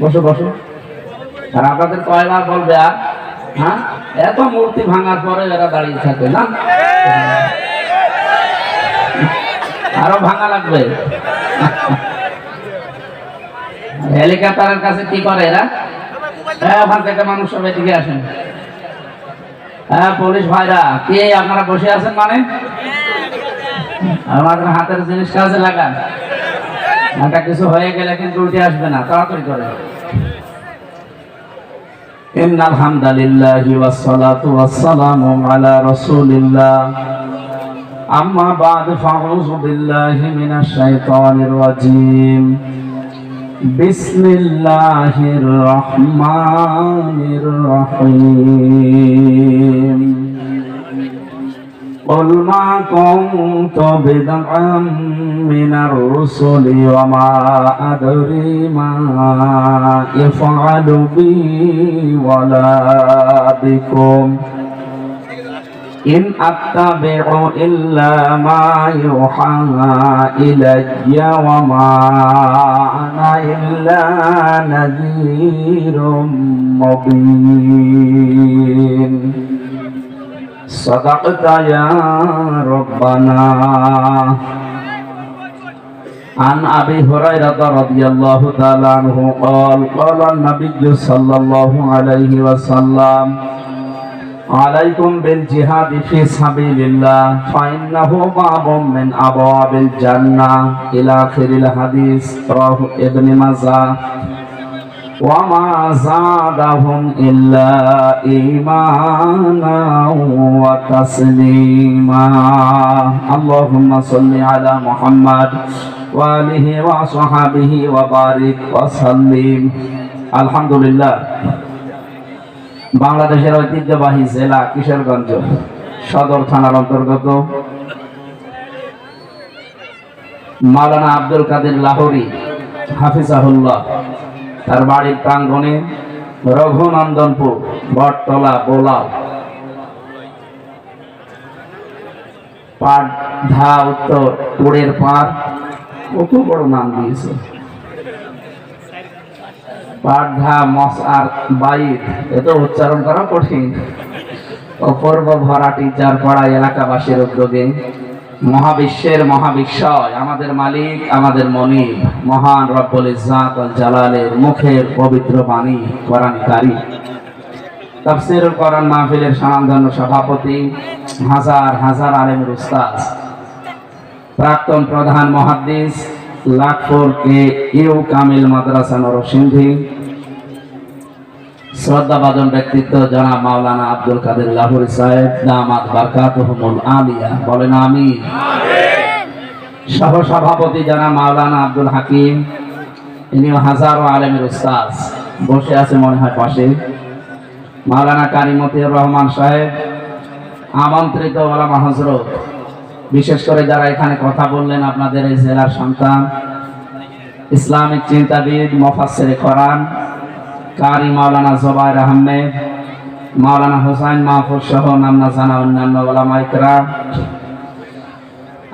বসো বসো। আর আপনাদের কয়বার বলবে আর? হ্যাঁ? এত মূর্তি ভাঙার পরে এরা দাঁড়িয়ে থাকে না? আরও ভাঙা লাগবে। হেলিকপ্টারের কাছে কি করে এরা? হ্যাঁ ওখান থেকে মানুষ সব এদিকে আসেন। হ্যাঁ পুলিশ ভাইরা, কি আপনারা বসে আছেন মানে? আমাদের হাতের জিনিস কাজে লাগান। একটা কিছু হয়ে গেলে কিন্তু উঠে আসবে না তাড়াতাড়ি করে إن الحمد لله والصلاة والسلام على رسول الله أما بعد فأعوذ بالله من الشيطان الرجيم بسم الله الرحمن الرحيم قل ما كنت بدعا من الرسل وما أدري ما يفعل بي ولا بكم. إن أتبع إلا ما يوحى إلي وما أنا إلا نذير مبين. صدقت يا ربنا عن أبي هريرة رضي الله تعالى عنه قال قال النبي صلى الله عليه وسلم عليكم بالجهاد في سبيل الله فإنه باب من أبواب الجنة إلى آخر الحديث رواه ابن ماجه وما زادهم إلا إيمانا وتسليما اللهم صل على محمد وآله وصحبه وبارك وسلم الحمد لله বাংলাদেশের ঐতিহ্যবাহী জেলা কিশোরগঞ্জ সদর থানার অন্তর্গত মাওলানা আব্দুল কাদের লাহোরি হাফিজাহুল্লাহ তার বাড়ির প্রাঙ্গণে রঘুনন্দনপুর, বটতলা বোলাও পাট ধা উত্তর, পুরের পার কত বড় নাম দিয়েছে। পাঠা মস আর বাইত এত উচ্চারণ করা কঠিন। অপূর্ব ভরাটি যার পাড়া এলাকাবাসীর উদ্যোগে মহাবিশ্বের মহাবিশ্বয়, আমাদের মালিক, আমাদের মনিব, মহান রব্বুল ইজ্জাত আল জালালের মুখের পবিত্র বাণী, কোরআনকারী। তাফসিরুল কোরআন মাহফিলের স্বনামধন্য সভাপতি, হাজার হাজার আলেমের উস্তাদ, প্রাক্তন প্রধান মহাদ্দিস, লাখপুর কে ইউ কামিল মাদ্রাসা নরসিংহী শ্রদ্ধাভাজন ব্যক্তিত্ব জনাব মাওলানা আব্দুল কাদের লাহুরি সাহেব দামাত বারকাতুহুমুল আলিয়া। বলেন আমি সহ সভাপতি জনাব মাওলানা আব্দুল হাকিম ইনিও হাজারো আলেমের উস্তাদ। বসে আছে মনে হয় পাশে। মাওলানা কারিমতিউর রহমান সাহেব আমন্ত্রিত ওলামা হজরত বিশেষ করে যারা এখানে কথা বললেন আপনাদের এই জেলার সন্তান ইসলামিক চিন্তাবিদ মফাসের কোরআন কারি মাওলানা জবাইর আহমেদ, মাওলানা হুসাইন মাহফুজ সহ নামনা জানা অন্যান্য ওলামাইকরা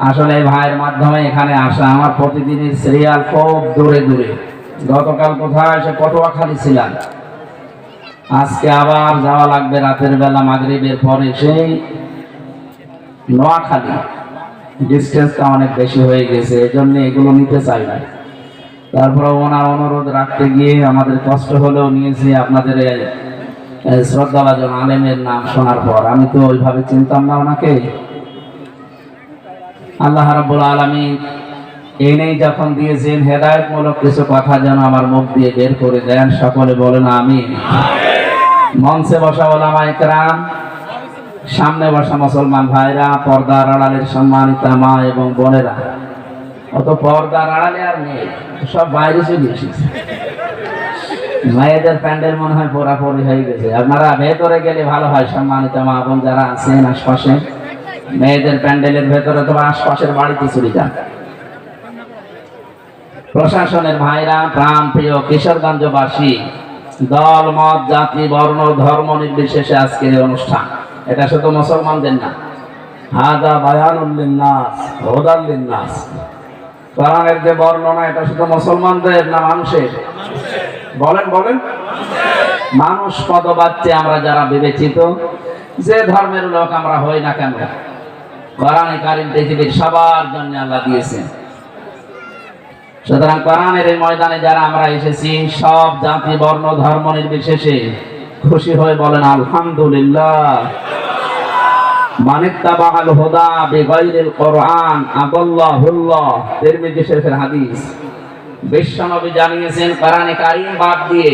আসলে ভাইয়ের মাধ্যমে এখানে আসা আমার প্রতিদিনের সিরিয়াল খুব দূরে দূরে। গতকাল কোথায় এসে পটুয়াখালী ছিলাম। আজকে আবার যাওয়া লাগবে রাতের বেলা মাগরিবের পরে সেই নোয়াখালী। ডিস্টেন্সটা অনেক বেশি হয়ে গেছে এই জন্য এগুলো নিতে চাই না। তারপরে ওনার অনুরোধ রাখতে গিয়ে আমাদের কষ্ট হলেও নিয়েছি আপনাদের শ্রদ্ধাভাজন আলেমের নাম শোনার পর। আমি তো ওইভাবে চিনতাম না ওনাকে। আল্লাহ রাব্বুল আলামিন এনেই যখন দিয়েছেন হেদায়তমূলক কিছু কথা যেন আমার মুখ দিয়ে বের করে দেন। সকলে বলেন আমি মঞ্চে বসা ওলামা একরাম সামনে বসা মুসলমান ভাইরা পর্দার আড়ালের সম্মানিতা মা এবং বোনেরা। অত পর্দার আড়ালে আর নেই। সব বাইরে প্যান্ডেল মনে হয় পোড়াপড়ি হয়ে গেছে। আপনারা ভেতরে গেলে ভালো হয় সম্মানিত মা বোন যারা আছেন আশপাশে। মেয়েদের প্যান্ডেলের ভেতরে তোমার আশপাশের বাড়িতে চলে যান। প্রশাসনের ভাইরা প্রাণ প্রিয় কিশোরগঞ্জবাসী, দল, মত, জাতি, বর্ণ, ধর্ম নির্বিশেষে আজকের অনুষ্ঠান। এটা শুধু মুসলমানদের না। হাদা বায়ানুল্লিন নাস কোরআনের যে বর্ণনা, এটা শুধু মুসলমানদের না মানুষের? বলেন বলেন। মানুষ পদবাচ্যে আমরা যারা বিবেচিত, যে ধর্মের লোক আমরা হই না কেন? কোরআনে কারিম পৃথিবীর সবার জন্য আল্লাহ দিয়েছেন। সুতরাং কোরআনের এই ময়দানে যারা আমরা এসেছি, সব জাতি, বর্ণ, ধর্ম নির্বিশেষে খুশি হয়ে বলেন, আলহামদুলিল্লাহ। দিয়ে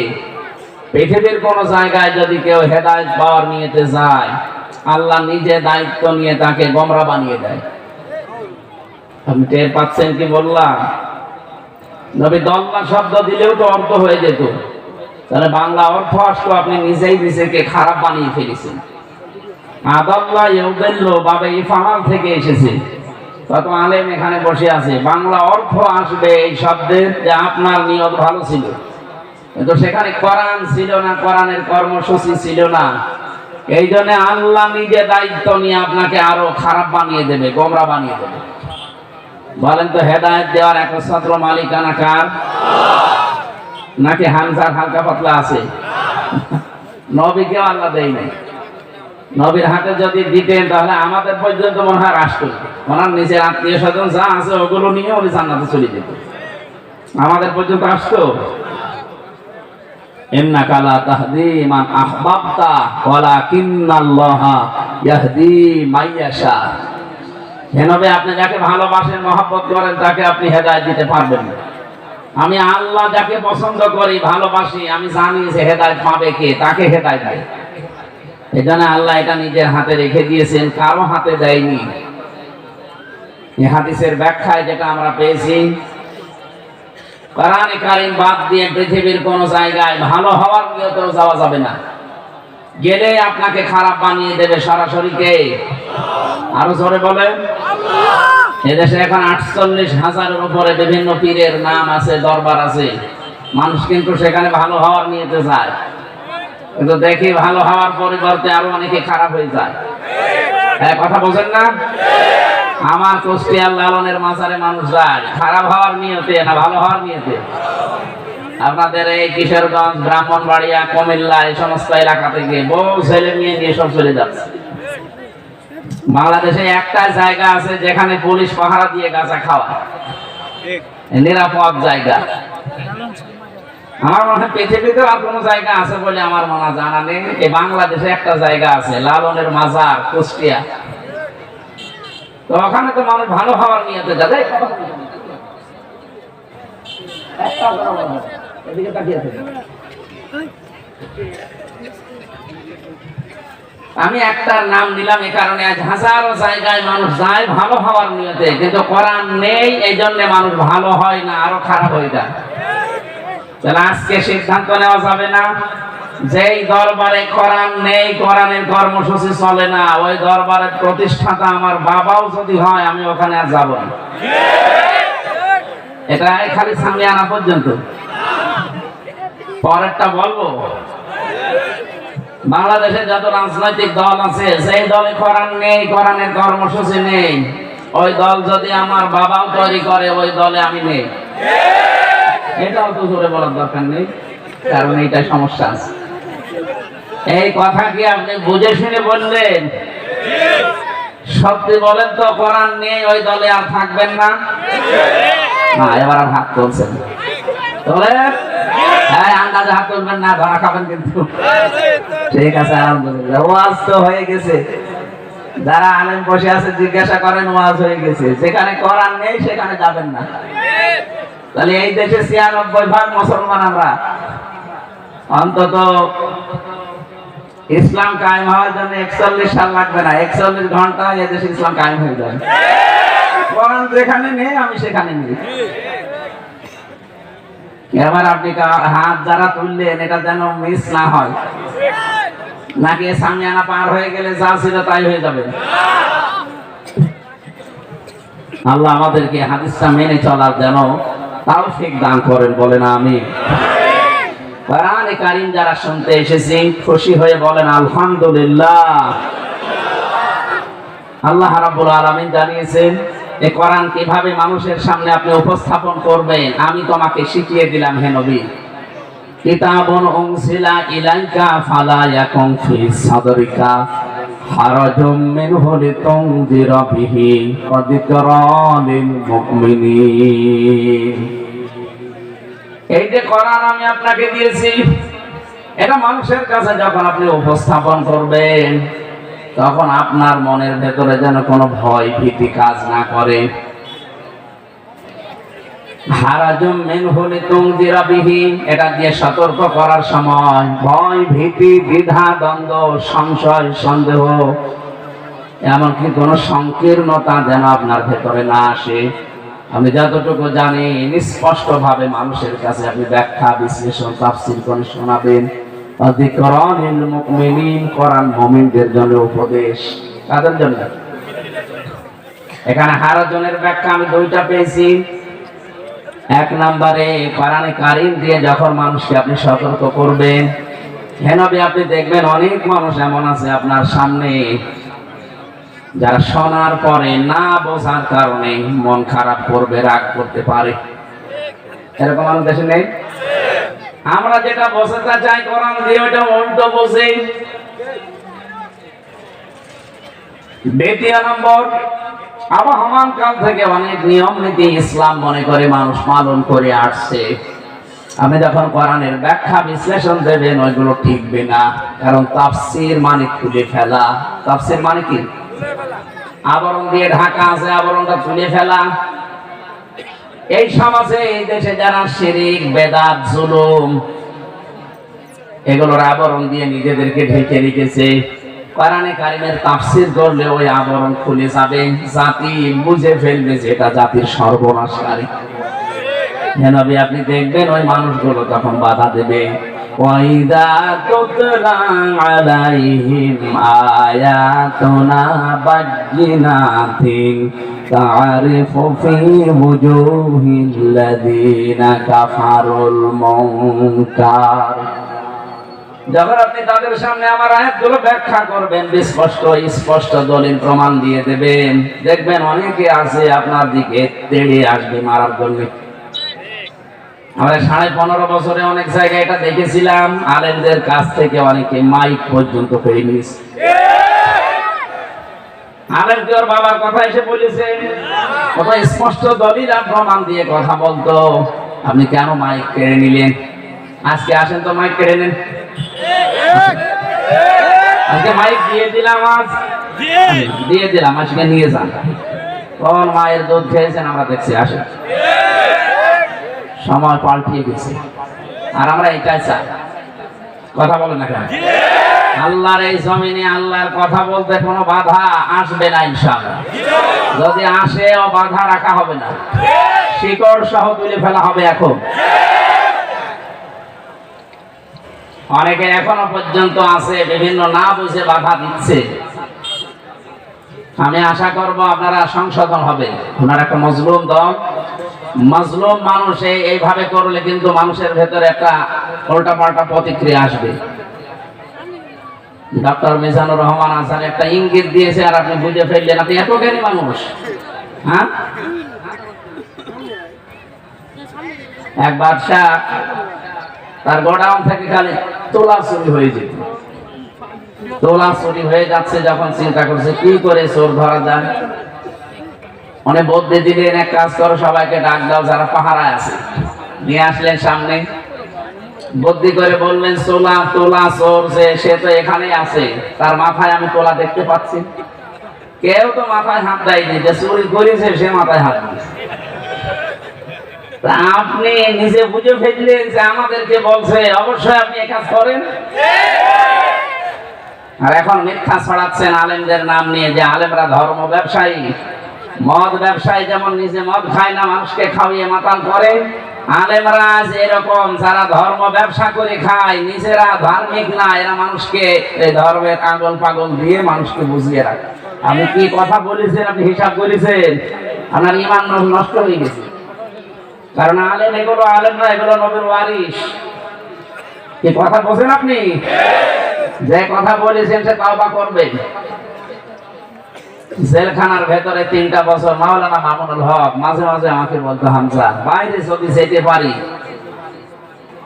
পৃথিবীর কোন জায়গায় যদি কেউ পাওয়ার নিয়েতে যায়, আল্লাহ নিজে দায়িত্ব নিয়ে তাকে বানিয়ে দেয়। আপনি টের পাচ্ছেন কি বললাম? নবী শব্দ দিলেও তো অর্থ হয়ে যেত। তাহলে বাংলা অর্থ আসতো আপনি নিজেই নিজেকে খারাপ বানিয়ে ফেলেছেন। আদাল্লাহ ইউদাল্লু, বাবে থেকে এসেছে। আলেম এখানে বসে আছে। বাংলা অর্থ আসবে এই শব্দের যে আপনার নিয়ত ভালো ছিল। কিন্তু সেখানে কোরআন ছিল না, কোরআনের কর্মসূচি ছিল না। এই আল্লাহ নিজে দায়িত্ব নিয়ে আপনাকে আরও খারাপ বানিয়ে দেবে, গোমরা বানিয়ে দেবে। বলেন তো, হেদায়ত দেওয়ার একচ্ছত্র মালিকানা কার? নাকি হামজার হালকা পাতলা আছে? নবীকেও আল্লাহ দেয় নাই। নবীর হাতে যদি দিতেন, তাহলে আমাদের পর্যন্ত মনে হয় রাস করত। ওনার নিজের আত্মীয় স্বজন যা আছে, ওগুলো নিয়ে উনি জান্নাতে চলে যেত। আমাদের পর্যন্ত আসতো ইন্নাকা লা তাহদি মান আহবাবতা ইয়াহদি মাইয়াশা। হেনবে আপনি যাকে ভালোবাসেন, মহব্বত করেন, তাকে আপনি হেদায়েত দিতে পারবেন আমি আল্লাহ যাকে পছন্দ করি, ভালোবাসি, আমি জানি যে হেদায়েত পাবে কে, তাকে হেদায়েত দেয়। এজন্য আল্লাহ এটা নিজের হাতে রেখে দিয়েছেন কারও হাতে দেয়নি। এই হাদিসের ব্যাখ্যায় যেটা আমরা পেয়েছি কোরআনে কারিম বাদ দিয়ে পৃথিবীর কোন জায়গায় ভালো হওয়ার নিয়তেও যাওয়া যাবে না। গেলে আপনাকে খারাপ বানিয়ে দেবে সরাসরি কে? আরও জোরে বলেন। এদেশে এখন আটচল্লিশ হাজারের উপরে বিভিন্ন পীরের নাম আছে দরবার আছে। মানুষ কিন্তু সেখানে ভালো হওয়ার নিয়েতে যায়। কিন্তু দেখি ভালো হওয়ার পরিবর্তে আরও অনেকে খারাপ হয়ে যায়। হ্যাঁ কথা বলছেন না? আমার কুষ্টিয়ার লালনের মাঝারে মানুষ যায়। খারাপ হওয়ার নিয়তে না, ভালো হওয়ার নিয়তে। আপনাদের এই কিশোরগঞ্জ, ব্রাহ্মণবাড়িয়া, কুমিল্লা, এই সমস্ত এলাকা থেকে বহু ছেলে মেয়ে নিয়ে সব চলে যাচ্ছে। বাংলাদেশে একটা জায়গা আছে যেখানে পুলিশ পাহারা দিয়ে গাছা খাওয়া নিরাপদ জায়গা। আমার মনে পৃথিবীতে আর জায়গা আছে বলে আমার মনে জানা নেই। এই বাংলাদেশে একটা জায়গা আছে, লালনের মাজার, কুষ্টিয়া। তো ওখানে তো মানুষ ভালো হওয়ার। আমি একটা নাম নিলাম এ কারণে আজ হাজারো জায়গায় মানুষ যায় ভালো হওয়ার নিয়তে, কিন্তু কোরআন নেই এই জন্য মানুষ ভালো হয় না, আরও খারাপ হয়ে যায়। তাহলে আজকে সিদ্ধান্ত নেওয়া যাবে না। যেই দরবারে কোরআন নেই, কোরআনের কর্মসূচি চলে না, ওই দরবারের প্রতিষ্ঠাতা আমার বাবাও যদি হয়, আমি ওখানে আর যাব না। এটা খালি সামনে আনা পর্যন্ত। পরেরটা বলব। বাংলাদেশে যত রাজনৈতিক দল আছে সেই দলে কোরআন নেই, কোরআনের কর্মসূচি নেই, ওই দল যদি আমার বাবাও তৈরি করে, ওই দলে আমি নেই। এটাও তো জোরে বলার দরকার নেই, কারণ এইটাই সমস্যা আছে। এই কথা কি আপনি বুঝে শুনে বললেন? সত্যি বলেন তো, কোরআন নেই ওই দলে আর থাকবেন না? না, এবার আর হাত হ্যাঁ হাত না, ধরা খাবেন ঠিক আছে হয়ে গেছে। যারা বসে আছে, জিজ্ঞাসা করেন, ওয়াজ হয়ে গেছে। যেখানে কোরআন নেই, সেখানে যাবেন না। তাহলে এই দেশে ছিয়ানব্বই ভাগ মুসলমান আমরা। অন্তত ইসলাম কায়েম হওয়ার জন্য একচল্লিশ সাল লাগবে না। একচল্লিশ ঘণ্টা এদেশে ইসলাম কায়েম হয়ে কোরআন যেখানে নেই, আমি সেখানে নেই। এবার আপনি হাত যারা তুললেন, এটা যেন মিস না হয়। নাকি সামনে আনা পার হয়ে গেলে যা ছিল তাই হয়ে যাবে? আল্লাহ আমাদেরকে হাদিসটা মেনে চলার যেন তাও ঠিক দান করেন, বলেন আমি কারিম যারা শুনতে এসেছি, খুশি হয়ে বলেন, আলহামদুলিল্লাহ। আল্লাহ জানিয়েছেন এই কোরআন কীভাবে মানুষের সামনে আপনি উপস্থাপন করবেন? আমি তোমাকে শিখিয়ে দিলাম, হে নবী। কিতাবুন ইলাইকা ফালা ইয়াকুন ফি সাদরিকা। বিহি ওয়া যিকরা লিল মুমিনিন। এই যে কোরআন আমি আপনাকে দিয়েছি, এটা মানুষের কাছে যখন আপনি উপস্থাপন করবেন, তখন আপনার মনের ভেতরে যেন কোনো ভয় ভীতি কাজ না করে। হারাজুম বিহি, এটা দিয়ে সতর্ক করার সময়। ভয়, ভীতি, দ্বিধা, দ্বন্দ্ব, সংশয়, সন্দেহ, এমনকি সংকীর্ণতা যেন আপনার ভেতরে না আসে। যতটুকু মানুষের কাছে আপনি ব্যাখ্যা, বিশ্লেষণ, তাফসির করে শোনাবেন। মুমিনদের জন্য উপদেশ। কাদের জন্য? এখানে হারাজনের ব্যাখ্যা আমি দুইটা পেয়েছি। এক নম্বরে কোরআনে কারিম দিয়ে যখন মানুষকে আপনি সতর্ক করবেন হেনবি আপনি দেখবেন অনেক মানুষ এমন আছে আপনার সামনে, যারা শোনার পরে না বোঝার কারণে মন খারাপ করবে, রাগ করতে পারে। এরকম আমাদের দেশে নেই? আমরা যেটা বোঝাতে চাই কোরআন দিয়ে, ওইটা উল্টো বোঝে দ্বিতীয় নম্বর আবহমান কাল থেকে অনেক নিয়ম নীতি ইসলাম মনে করে মানুষ পালন করে আসছে। আপনি যখন কোরআনের ব্যাখ্যা বিশ্লেষণ দেবেন, ওইগুলো ঠিকবে না। কারণ তাফসির মানে খুলে ফেলা। তাফসির মানে কি? আবরণ দিয়ে ঢাকা আছে, আবরণটা তুলে ফেলা। এই সমাজে, এই দেশে যারা শিরিক, বেদাত, জুলুম, এগুলোর আবরণ দিয়ে নিজেদেরকে ঢেকে রেখেছে। কোরআনে কারিমের তাফসির করলে ওই আবরণ খুলে যাবে। জাতি বুঝে ফেলবে যে এটা জাতির সর্বনাশকারী। নবী, আপনি দেখবেন ওই মানুষগুলো তখন বাধা দেবে মুনকার। যখন আপনি তাদের সামনে আমার আয়াতগুলো ব্যাখ্যা করবেন স্পষ্ট স্পষ্ট দলিল প্রমাণ দিয়ে দেবেন। দেখবেন অনেকে আছে আপনার দিকে তেড়ে আসবে মারার জন্য। আমরা সাড়ে পনেরো বছরে অনেক জায়গায় এটা দেখেছিলাম কাছ থেকে অনেকে মাইক পর্যন্ত পেয়ে বাবার কথা এসে স্পষ্ট প্রমাণ দিয়ে কথা বলতো। আপনি কেন মাইক কেড়ে নিলেন? আজকে আসেন তো মাইক কেড়ে নেন। আজকে মাইক দিয়ে দিলাম আজ। দিয়ে। দিলাম আজকে নিয়ে যান। কোন মায়ের দুধ খেয়েছেন আমরা দেখছি আসেন। সময় পাল্টিয়ে গেছে আর আমরা এটাই চাই। কথা বলেন না কেন? আল্লাহর এই জমিনে আল্লাহর কথা বলতে কোনো বাধা আসবে না ইনশাআল্লাহ। যদি আসে ও বাধা রাখা হবে না। শিকড় সহ তুলে ফেলা হবে এখন। অনেকে এখনও পর্যন্ত আছে, বিভিন্ন না বুঝে বাধা দিচ্ছে। আমি আশা করব আপনারা সংশোধন হবে। আপনারা একটা মজলুম দল। মজলুম মানুষ এইভাবে করলে কিন্তু মানুষের ভেতরে একটা উল্টা পাল্টা প্রতিক্রিয়া আসবে। ডক্টর মিজানুর রহমান আসান একটা ইঙ্গিত দিয়েছে, আর আপনি বুঝে ফেললেন, আপনি এত জ্ঞানী মানুষ। হ্যাঁ? এক বাদশাহ তার গোডাউন থেকে খালি তোলা চুরি হয়ে যেত। তোলা চুরি হয়ে যাচ্ছে যখন চিন্তা করছে, কি করে চোর ধরা যায়? অনেক বদলে দিলেন, এক কাজ করো, সবাইকে ডাক দাও, যারা পাহারায় আছে। নিয়ে আসলেন সামনে। বুদ্ধি করে বললেন সোলা তোলা চোর যে, সে তো এখানেই আছে। তার মাথায় আমি তোলা দেখতে পাচ্ছি। কেউ তো মাথায় হাত দেয়নি, যে চুরি করেছে, সে মাথায় হাত দিয়েছে। আপনি নিজে বুঝে ফেললেন যে আমাদেরকে বলছে, অবশ্যই আপনি এ কাজ করেন। আর এখন মিথ্যা ছড়াচ্ছেন আলেমদের নাম নিয়ে যে আলেমরা ধর্ম ব্যবসায়ী। মদ ব্যবসায়ী যেমন নিজে মদ খায় না, মানুষকে খাওয়িয়ে মাতাল করে। আলেমরা যে এরকম, যারা ধর্ম ব্যবসা করে খায়, নিজেরা ধার্মিক না, এরা মানুষকে এই ধর্মের আগল পাগল দিয়ে মানুষকে বুঝিয়ে রাখে। আপনি কি কথা বলেছেন, আপনি হিসাব করেছেন? আপনার ইমান নষ্ট হয়ে গেছে। কারণ আলেম, এগুলো আলেমরা, এগুলো নবীর ওয়ারিস কি কথা বলছেন আপনি? যে কথা বলেছেন সে তাওবা করবেন জেলখানার ভেতরে তিনটা বছর মাওলানা মামুনুল হক, মাঝে মাঝে আমাকে বলতো, হামজা, বাইরে যদি যেতে পারি,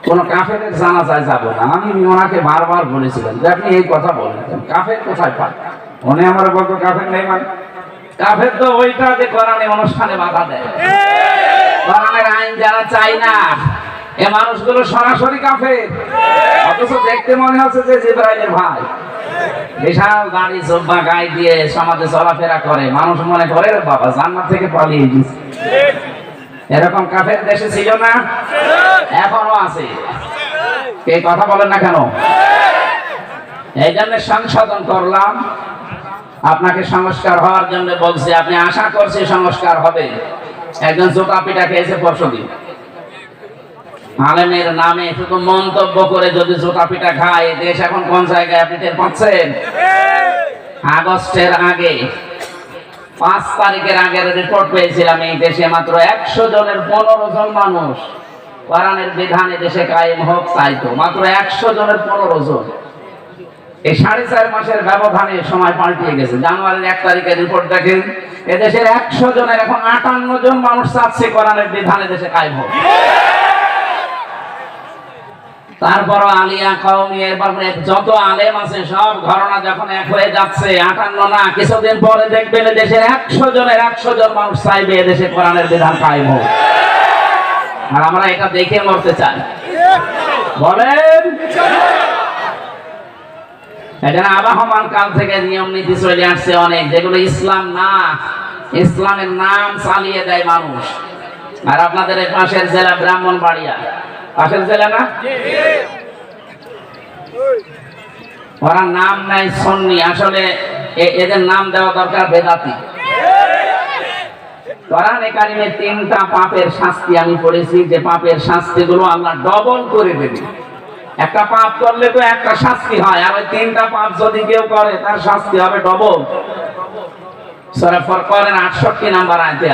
কোন কাফেরের জানাজায় যাব না। আমি ওনাকে বারবার বলেছিলাম যে আপনি এই কথা বলেছেন কাফের কোথায় পান উনি আমার বলতো, কাফের নেই মানে। কাফের তো ওইটা যে কোরআনে অনুষ্ঠানে বাধা দেয়। কোরআনের আইন যারা চাই না, এ মানুষগুলো সরাসরি কাফের। অথচ দেখতে মনে হচ্ছে যে জিব্রাইলের ভাই। বিশাল দাড়ি জব্বা গায়ে দিয়ে সমাজে চলাফেরা করে। মানুষ মনে করে বাবা, জান্নাত থেকে পালিয়ে গেছে। এরকম কাফের দেশে ছিল না, এখনও আছে। কে কথা বলেন না কেন? এই জন্য সংশোধন করলাম। আপনাকে সংস্কার হওয়ার জন্য বলছি, আপনি আশা করছি সংস্কার হবে। একজন জোতা পিঠা খেয়েছে পরশুদিন আলেমের নামে শুধু মন্তব্য করে যদি জোতা পিঠা খায় দেশ এখন কোন জায়গায় আপনি টের পাচ্ছেন? আগস্টের আগে, পাঁচ তারিখের আগের রিপোর্ট পেয়েছিলাম, এই দেশে মাত্র একশো জনের পনেরো জন মানুষ, কোরআনের বিধানে দেশে কায়েম হোক চাইতো মাত্র একশো জনের পনেরো জন। এই সাড়ে চার মাসের ব্যবধানে সময় পাল্টিয়ে গেছে। জানুয়ারির এক তারিখের রিপোর্ট দেখেন এদেশের একশো জনের এখন আটান্ন জন মানুষ চাচ্ছে কোরআনের বিধানে দেশে কায়েম হোক। তারপর আলিয়া কওমি যত আলেম আছে, সব ঘটনা যখন এক হয়ে যাচ্ছে, আটান্ন না, কিছুদিন পরে দেখবেন দেশের একশো জনের একশো জন মানুষ চাইবে এদেশে কোরআনের বিধান কায়েম হোক। আর আমরা এটা দেখে মরতে চাই। বলেন! এটা আবাহমান কাল থেকে নিয়ম নীতি চলে আসছে অনেক, যেগুলো ইসলাম না, ইসলামের নাম চালিয়ে দেয় মানুষ। আর আপনাদের পাশের জেলা ব্রাহ্মণবাড়িয়া। পাশের জেলা না? ওরা নাম নাই সন্নি, আসলে এদের নাম দেওয়া দরকার বেদাতি। তিনটা পাপের শাস্তি আমি পড়েছি, যে পাপের শাস্তিগুলো আল্লাহ ডবল করে দেবে। একটা পাপ করলে তো একটা শাস্তি হয়, আর ওই তিনটা পাপ যদি কেউ করে, তার শাস্তি হবে ডবল। সূরা ফুরকানের 68 নাম্বার আছে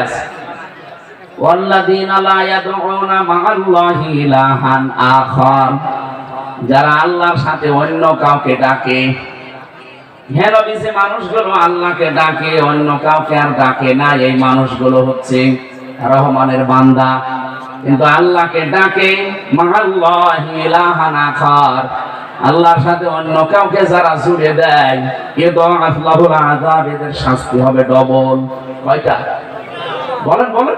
যারা আল্লাহর সাথে অন্য কাউকে ডাকে। হেলো বিছে মানুষগুলো আল্লাহকে ডাকে, অন্য কাউকে আর ডাকে না, এই মানুষগুলো হচ্ছে রহমানের বান্দা। কিন্তু আল্লাহকে ডাকে আল্লাহর সাথে অন্য কাউকে যারা জুড়ে দেয় ইউদাআফ লাহুল আযাব এদের শাস্তি হবে ডবল। কয়টা? বলেন বলেন।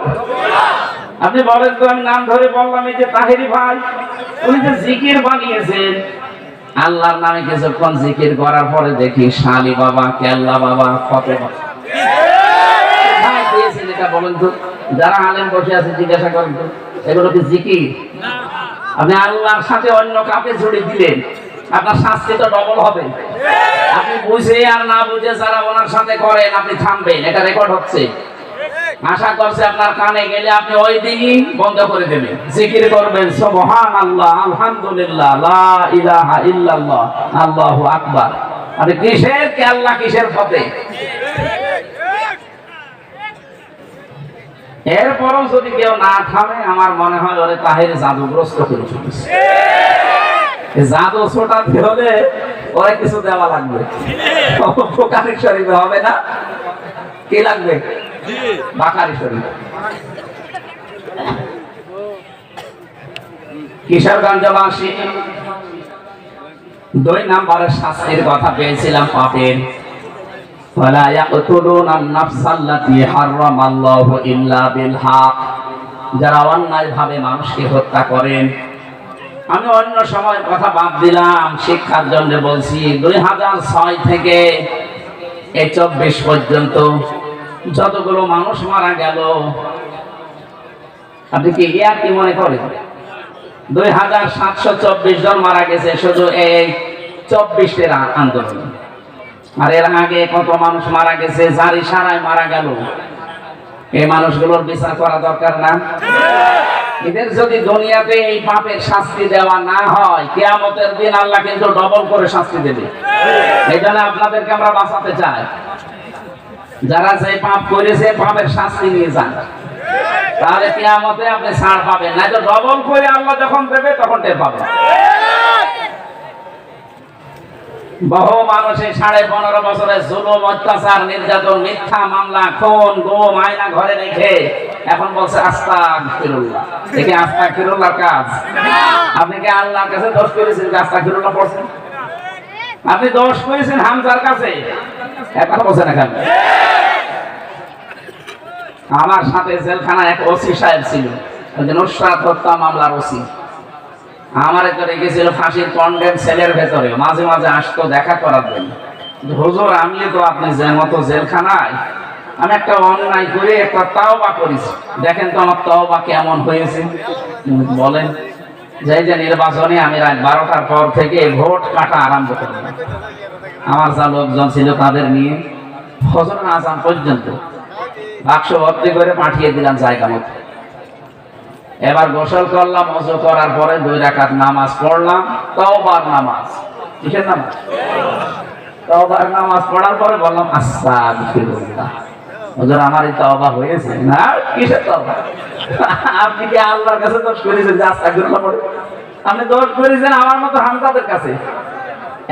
আপনি বলেন তো আমি নাম ধরে বললাম এই যে তাহেরি ভাই উনি যে জিকির বানিয়েছেন। আল্লাহর নামে কিছুক্ষণ জিকির করার পরে দেখি শালি বাবা কেল্লা বাবা কত পেয়েছেন এটা বলেন তো। যারা আলেম বসে আছে জিজ্ঞাসা করেন তো। এগুলো কি জিকির? আপনি আল্লাহর সাথে অন্য জুড়ে দিলেন আপনার শাস্তি তো ডবল হবে। আপনি বুঝে আর না বুঝে যারা ওনার সাথে করেন আপনি থামবেন এটা রেকর্ড হচ্ছে। আশা করছে আপনার কানে গেলে আপনি ওই দিনই বন্ধ করে দেবেন। জিকির করবেন সুবহান আল্লাহ আলহামদুলিল্লাহ লা ইলাহা ইল্লাল্লাহ আল্লাহু আকবার। কিসের কে আল্লাহ কিসের পথে এরপরও যদি কেউ না থামে, আমার মনে হয় ওরে তাহের জাদুগ্রস্ত করে এই জাদু ছোটাতে হলে ওরে কিছু দেওয়া লাগবে। বোকারি শরীফে হবে না। কি লাগবে? বাকারি শরীফ। কিশোরগঞ্জবাসী দুই নাম্বারের শাস্তির কথা পেয়েছিলাম পাপের। ولا يقتلون النفس التي حرم الله إلا بالحق যারা অন্যায় ভাবে মানুষকে হত্যা করেন আমি অন্য সময় কথা বাদ দিলাম শিক্ষার জন্য বলছি দুই হাজার ছয় থেকে এই চব্বিশ পর্যন্ত যতগুলো মানুষ মারা গেল আপনি কি ইয়া কি মনে করেন দুই হাজার সাতশো চব্বিশ জন মারা গেছে শুধু এই চব্বিশের আন্দোলন আর এর আগে কত মানুষ মারা গেছে জারি সারায় মারা গেল। এই মানুষগুলোর বিচার করা দরকার না। এদের যদি দুনিয়াতে এই পাপের শাস্তি দেওয়া না হয়, কেয়ামতের দিন আল্লাহ কিন্তু ডবল করে শাস্তি দেবে। এই জন্য আপনাদেরকে আমরা বাঁচাতে চাই। যারা যে পাপ করেছে, পাপের শাস্তি নিয়ে যান। তাহলে কেয়ামতে আপনি ছাড় পাবেন। না তো ডবল করে আল্লাহ যখন দেবে, তখন টের পাবেন। বহু মানুষের সাড়ে পনেরো বছরের জুলুম অত্যাচার নির্যাতন মিথ্যা মামলা খুন গুম আয়না ঘরে রেখে এখন বলছে আস্তা ফিরুল্লাহ দেখে আস্তা ফিরুল্লাহর কাজ আপনি কি আল্লাহর কাছে দোষ করেছেন যে আস্তা ফিরুল্লাহ পড়ছেন আপনি দোষ করেছেন হামজার কাছে? এখন বলছেন এখানে আমার সাথে জেলখানা এক ওসি সাহেব ছিল নুসরাত হত্যা মামলার ওসি। আমার তো রেখেছিল ফাঁসির কন্ডেম সেলের ভেতরে। মাঝে মাঝে আসতো দেখা করার জন্য। হুজুর, আমি তো আপনি যে মতো জেলখানায়, আমি একটা অন্যায় করে একটা তাওবা করেছি। দেখেন তো আমার তাওবা কেমন হয়েছে। বলেন যে যে নির্বাচনে আমি রাত বারোটার পর থেকে ভোট কাটা আরম্ভ করলাম। আমার যা লোকজন ছিল তাদের নিয়ে ফজর আসাম পর্যন্ত বাক্স ভর্তি করে পাঠিয়ে দিলাম জায়গা মতো। এবার গোসল করলাম অজু করার পরে দুই রাকাত নামাজ পড়লাম, তওবার নামাজ। কিসের নামাজ নামাজ পড়ার পরে বললাম আমার এই হয়েছে। না, কিসের আপনি কি আল্লাহর কাছে দোষ করেছেন যে পড়ে? আপনি দোষ করেছেন আমার মতো কাছে।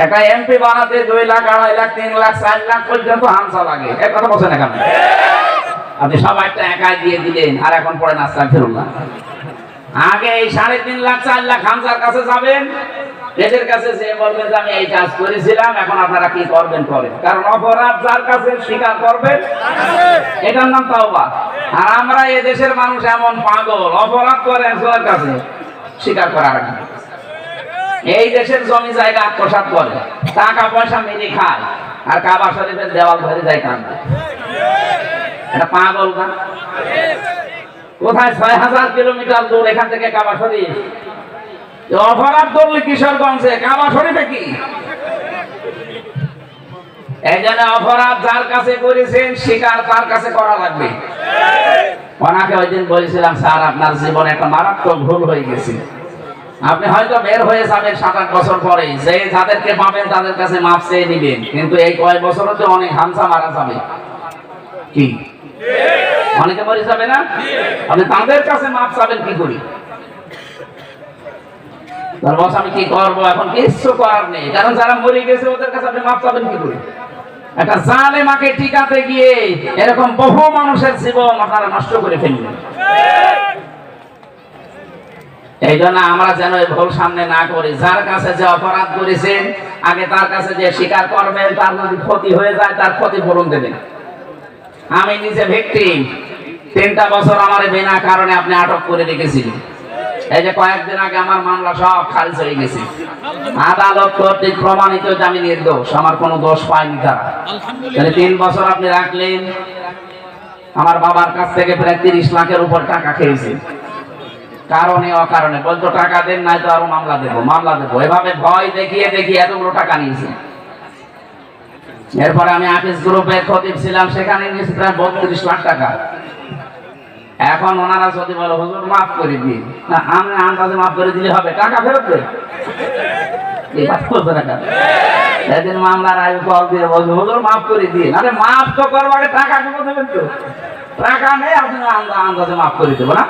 একা এমপি বানাতে দুই লাখ, আড়াই লাখ, তিন লাখ, চার লাখ পর্যন্ত হামসা লাগে। এক কথা বলছেন এখানে আপনি একাই দিয়ে দিলেন, আর এখন পড়েন আস্তাগফিরুল্লাহ। আগে এই সাড়ে তিন লাখ, চার লাখ হামজার কাছে যাবেন। এদের কাছে যে বলবেন যে, আমি এই কাজ করেছিলাম, এখন আপনারা কি করবেন করেন কারণ অপরাধ যার কাছে, স্বীকার করবেন এটার নাম তাওবা। আর আমরা এই দেশের মানুষ এমন পাগল, অপরাধ করে একজনের কাছে, স্বীকার করার এই দেশের জমি জায়গা আত্মসাৎ করে, টাকা পয়সা মেরে খায়, আর কাবা শরীফের দেওয়াল ধরে যায় কান্দে এটা পাগল না? কোথায় ছয় হাজার কিলোমিটার দূর? এখান থেকে কাবা শরীফ। অপরাধ করলে কিশোরগঞ্জে, কাবা শরীফে কি? এই জন্য অপরাধ যার কাছে করেছেন স্বীকার তার কাছে করা লাগবে। ওনাকে ওই দিন বলেছিলাম, স্যার, আপনার জীবনে একটা মারাত্মক ভুল হয়ে গেছে। আপনি হয়তো বের হয়ে যাবেন সাত আট বছর পরে। যে যাদেরকে পাবেন তাদের কাছে মাপ চেয়ে নিবেন। কিন্তু এই কয় বছরও তো অনেক হামসা মারা যাবে। কি? অনেকে মরে যাবে না? আপনি তাদের কাছে মাপ চাবেন, কি করি? আমি কি করব এখন? করার নেই। কারণ যারা মরে গেছে, ওদের কাছে আপনি মাপ চাবেন, কি করি? একটা জালে মাকে টিকাতে গিয়ে এরকম বহু মানুষের জীবন আপনারা নষ্ট করে ফেললেন এই জন্য আমরা যেন এই ভুল সামনে না করি। যার কাছে যে অপরাধ করেছেন, আগে তার কাছে যে স্বীকার করবেন, তার যদি ক্ষতি হয়ে যায়, তার ক্ষতি ক্ষতিপূরণ দেবেন। আমি নিজে ভিকটিম তিনটা বছর আমার বিনা কারণে আপনি আটক করে রেখেছিলেন। এই যে কয়েকদিন আগে আমার মামলা সব খারিজ হয়ে গেছে। আদালত কর্তৃক প্রমাণিত যে আমি নির্দোষ আমার কোনো দোষ পাইনি তারা। তাহলে তিন বছর আপনি রাখলেন। আমার বাবার কাছ থেকে প্রায় তিরিশ লাখের উপর টাকা খেয়েছে। কারণে অকারণে। বলতো টাকা দেন নাই তো আরও মামলা দেবো মামলা দেবো। এভাবে ভয় দেখিয়ে দেখিয়ে এতগুলো টাকা নিয়েছে। এরপরে আমি আপিস গ্রুপের খতিব ছিলাম, সেখানে নিয়েছি প্রায় বত্রিশ লাখ টাকা। এখন ওনারা যদি বলে, হুজুর, মাফ করে দিন। না, আমি আন্দাজে মাফ করে দিলে হবে। টাকা ফেরত দে। মামলার আয়ু কল দিয়ে হুজুর, মাফ করে দিন। আরে, মাফ তো টাকা দেবো দেবেন তো? টাকা নেই, আপনি আন্দাজে মাফ করে দেবো না?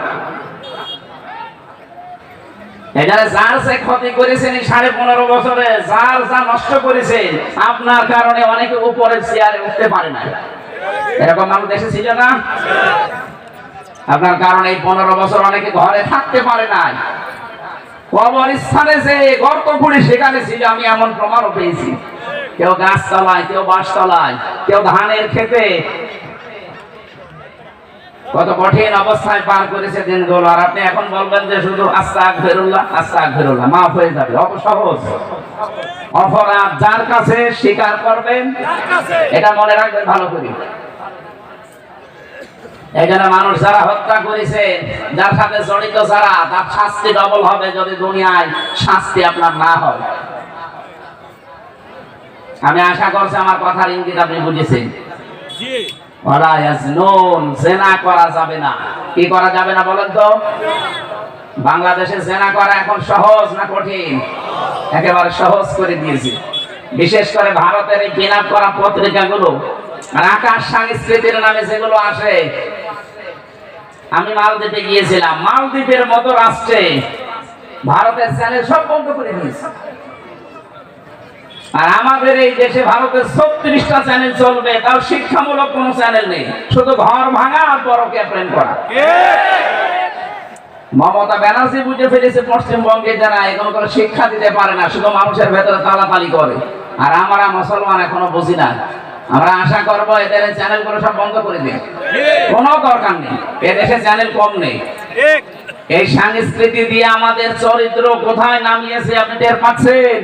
পনেরো আপনার কারণে অনেকে উপরে চেয়ারে উঠতে পারে না এরকম মানুষ দেশে ছিল না? আপনার কারণে এই পনেরো বছর অনেকে ঘরে থাকতে পারে নাই। কবর স্থানে যে গর্ত করে সেখানে ছিল, আমি এমন প্রমাণও পেয়েছি। কেউ গাছ চালায় কেউ বাস চালায় কেউ ধানের খেতে কত কঠিন অবস্থায় পার করেছে দিনগুলো আর আপনি এখন বলবেন যে শুধু আস্তাক ফেরুল্লাহ আস্তাক ফেরুল্লাহ মাফ হয়ে যাবে অত সহজ অপরাধ যার কাছে, স্বীকার করবেন। এটা মনে রাখবেন ভালো করে। এখানে মানুষ যারা হত্যা করেছে, যার সাথে জড়িত যারা, তার শাস্তি ডবল হবে যদি দুনিয়ায় শাস্তি আপনার না হয়। আমি আশা করছি আমার কথার ইঙ্গিত আপনি বুঝেছেন। বিশেষ করে ভারতের এই বিনাপ করা পত্রিকাগুলো আর আকাশ সংস্কৃতির নামে যেগুলো আসে, আমি মালদ্বীপে গিয়েছিলাম। মালদ্বীপের মতো রাষ্ট্রে ভারতের চ্যানেল সব বন্ধ করে দিয়েছে। আর আমাদের এই দেশে ভারতের ছত্রিশটা চ্যানেল চলবে, তাও শিক্ষামূলক কোনো চ্যানেল নেই, শুধু ঘর ভাঙা আর পরকে প্রেম করা। মমতা ব্যানার্জি বুঝে ফেলেছে, পশ্চিমবঙ্গে যারা এগুলো কোনো শিক্ষা দিতে পারে না, শুধু মানুষের ভেতরে তালাতালি করে। আর আমরা মুসলমান এখনও বুঝি না। আমরা আশা করব এদের চ্যানেলগুলো সব বন্ধ করে দিন কোনো দরকার নেই এদেশে চ্যানেল কম নেই। এই সংস্কৃতি দিয়ে আমাদের চরিত্র কোথায় নামিয়েছে আপনি টের পাচ্ছেন?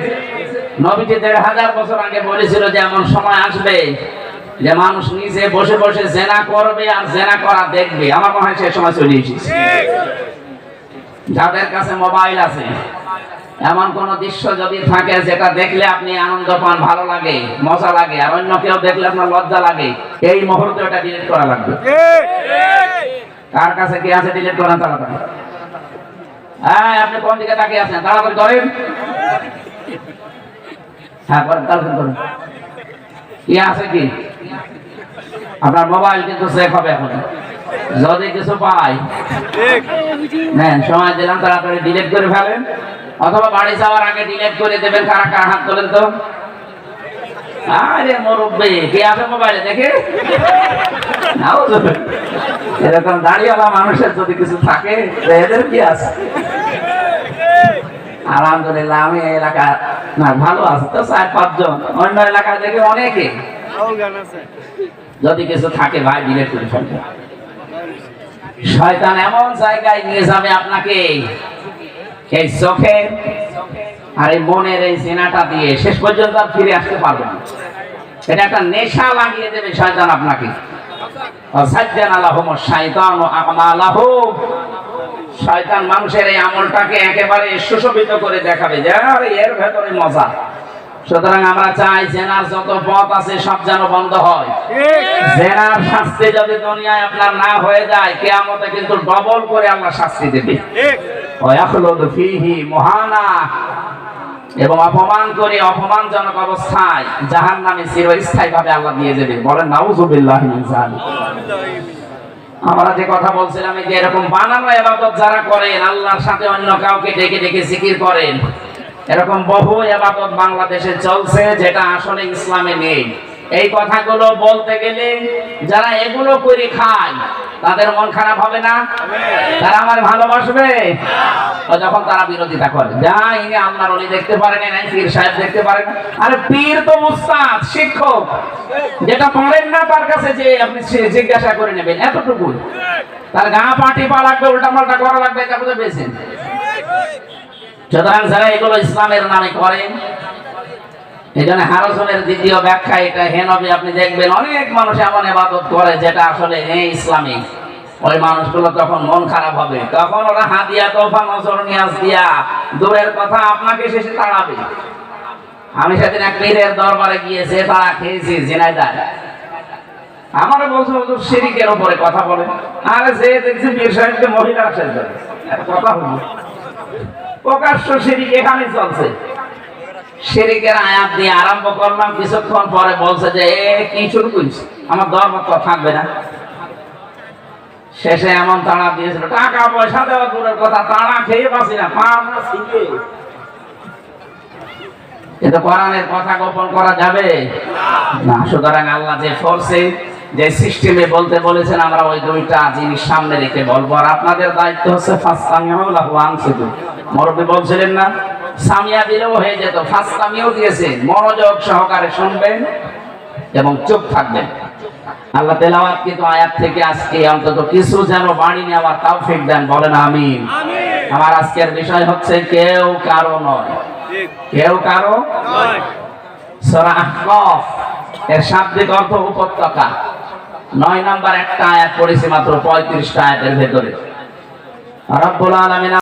নবীজি দেড় হাজার বছর আগে বলেছিল যে এমন সময় আসবে যে মানুষ নিজে বসে বসে জেনা করবে আর জেনা করা দেখবে। আমার মনে হয় সে সময় চলে এসেছে। যাদের কাছে মোবাইল আছে, এমন কোন দৃশ্য যদি থাকে যেটা দেখলে আপনি আনন্দ পান, ভালো লাগে, মজা লাগে, আর অন্য কেউ দেখলে আপনার লজ্জা লাগে, এই মুহূর্তে ওটা ডিলিট করা লাগবে। কার কাছে কি আছে ডিলিট করেন তাড়াতাড়ি? হ্যাঁ আপনি কোন দিকে তাকিয়ে আছেন? তাড়াতাড়ি করেন। হ্যাঁ তাড়াতাড়ি করেন আছে কি? আপনার মোবাইল কিন্তু সেফ হবে এখন। যদি কিছু পাই, নেন, সময় দিলাম, তাড়াতাড়ি ডিলিট করে ফেলেন। অথবা বাড়ি যাওয়ার আগে ডিলিট করে দেবেন, কারা কারা হাত তোলেন তো? আরে মুরব্বী, কে আছে মোবাইলে দেখে। এরকম দাঁড়িয়েওয়ালা মানুষের যদি কিছু থাকে কি আছে? আলহামদুলিল্লাহ আমি এই এলাকা না ভালো আছে তো চার পাঁচজন। অন্য এলাকায় দেখে অনেকে। যদি কিছু থাকে ভাই ফেলবে। শয়তান এমন জায়গায় নিয়ে যাবে আপনাকে। এই চোখে আর এই মনের এই চেনাটা দিয়ে শেষ পর্যন্ত আর ফিরে আসতে পারবে না। এটা একটা নেশা লাগিয়ে দেবে শয়তান আপনাকে। সাজ্জান শয়তান শয়তান মানুষের এই আমলটাকে একেবারে সুশোভিত করে দেখাবে। যে আরে এর ভেতরে মজা। সুতরাং আমরা চাই জেনার যত পথ আছে সব যেন বন্ধ হয়। জেনার শাস্তি যদি দুনিয়ায় আপনার না হয়ে যায় কেয়ামতে কিন্তু ডবল করে আল্লাহ শাস্তি দেবে। মুহানা। এবং অপমান করে অপমানজনক অবস্থায় জাহান্নামে চিরস্থায়ী ভাবে আল্লাহ দিয়ে দেবে। বলেন নাউজুবিল্লাহি আমরা যে কথা বলছিলাম যে এরকম বানানো এবাদত যারা করেন, আল্লাহর সাথে অন্য কাউকে ডেকে ডেকে জিকির করেন, এরকম বহু এবাদত বাংলাদেশে চলছে যেটা আসলে ইসলামে নেই। এই কথাগুলো বলতে গেলে যারা এগুলো করে খায় তাদের মন খারাপ হবে না? তারা আমার ভালোবাসবে? যখন তারা বিরোধিতা করে যা ইনি আল্লাহর অলি দেখতে পারেন, নাই, পীর সাহেব দেখতে পারেন। আরে পীর তো উস্তাদ শিক্ষক। যেটা পারেন না, তার কাছে যে আপনি জিজ্ঞাসা করে নেবেন এতটুকু তার গা পাটি পা লাগবে উল্টা পাল্টা করা লাগবে, এটা বুঝে পেয়েছেন সুতরাং যারা এগুলো ইসলামের নামে করেন দ্বিতীয় ব্যাখ্যা এটা। আপনি দেখবেন অনেক মানুষ এমন করে যেটা আসলে নেই ইসলামিক ওই মানুষগুলো তখন মন খারাপ হবে। তখন ওরা তোফা, নজর, নিয়াজ দিয়া দূরের কথা আপনাকে শেষে তাড়াবে আমি সেদিন এক পীরের দরবারে গিয়েছে তারা খেয়েছি, জিনাইদার। আমারও বলছে, হুজুর শিরিকের উপরে কথা বলে। আরে যে দেখছি পীর সাহেবকে মহিলারা কথা প্রকাশ্য শিরিক এখানে চলছে। শিরিকের আয়াত দিয়ে আরম্ভ করলাম, কিছুক্ষণ পরে বলছে যে, এ, কি শুরু করিস? আমার দরবার তো থাকবে না। শেষে এমন তাড়া দিয়েছিল, টাকা পয়সা দেওয়া দূরের কথা, তাড়া খেয়ে বাঁচি না, পা আমরা শিখে কিন্তু কোরআনের কথা গোপন করা যাবে? না, সুতরাং আল্লাহ যে ফোর্সে, যে সিস্টেমে বলতে বলেছেন, আমরা ওই দুইটা জিনিস সামনে রেখে বলব। আর আপনাদের দায়িত্ব হচ্ছে ফাস্তামিয়াহুল্লাহু আনসিতু মুরব্বী বলছিলেন না? সামিয়া দিলেও হয়ে যেত। ফাস্তামিও দিয়েছেন মনোযোগ সহকারে শুনবেন এবং চুপ থাকবেন। আল্লাহ তেলাওয়াত কিন্তু আয়াত থেকে আজকে অন্তত কিছু যেন তৌফিক দেন। বলেন আমিন। আমার আজকের বিষয় হচ্ছে কেউ কারও নয়। কেউ কারও সূরা আহকাফ এর শাব্দিক অর্থ উপত্যকা। নয় নাম্বার একটা আয়াত পড়েছি মাত্র পঁয়ত্রিশটা আয়াতের ভেতরে। রব্বুল আলামিন